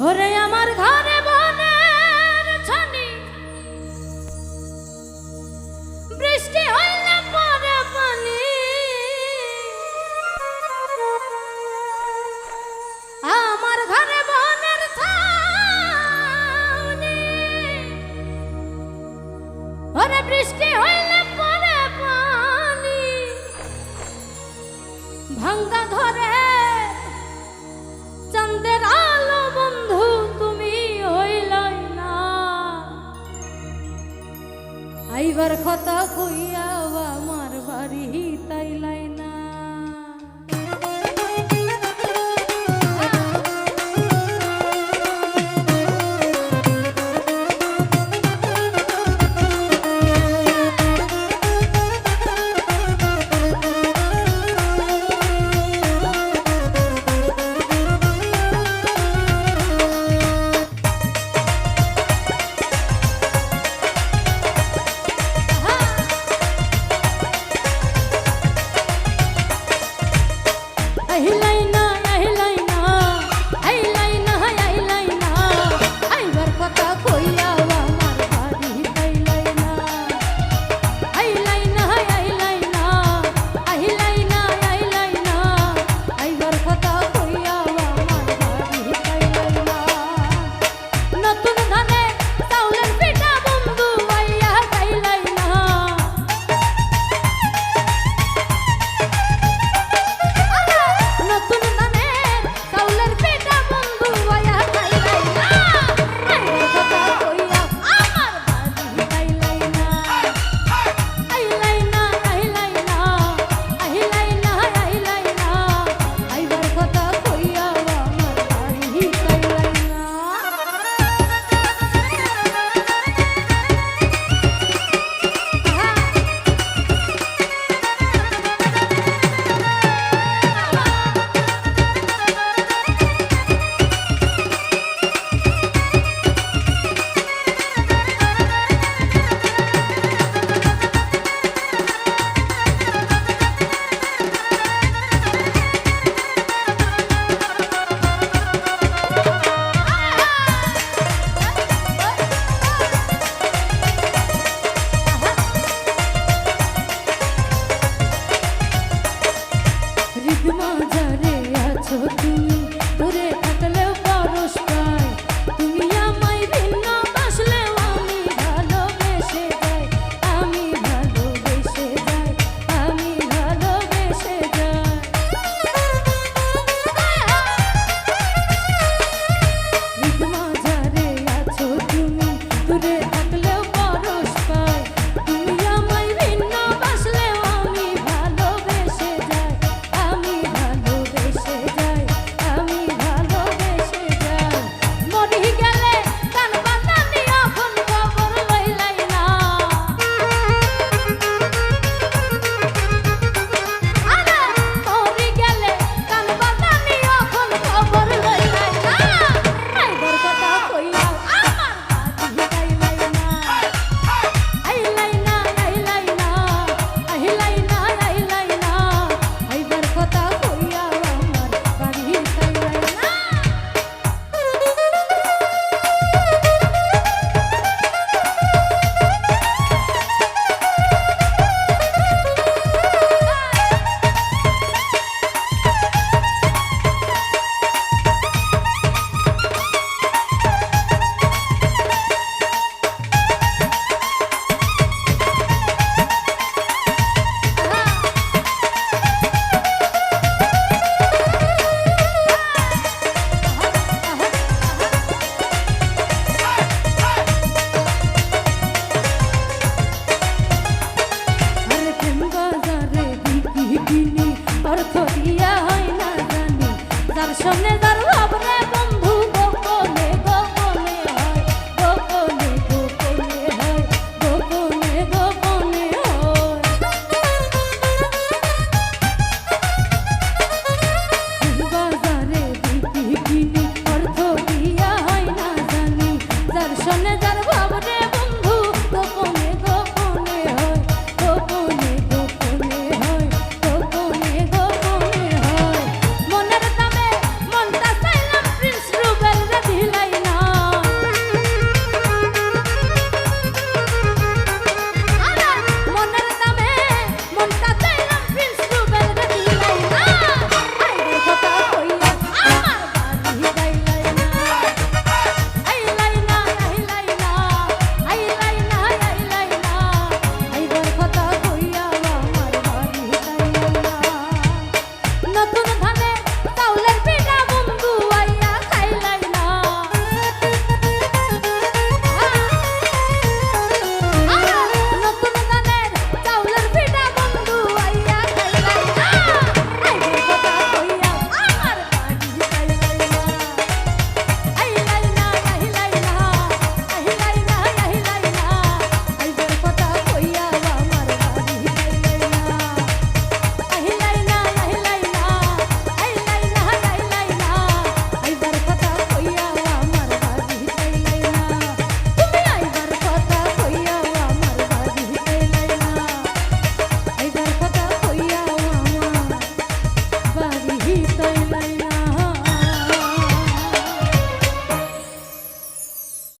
ওরে আমার ঘরে বনের ছানি। বৃষ্টি হইল পরে পানি। আমার ঘরে বনের ছানি। ওরে বৃষ্টি হইল পরে পানি। ভাঙ্গা ঘর আইবার কথা কইয়া আমার বাড়ি তাই লাইনা।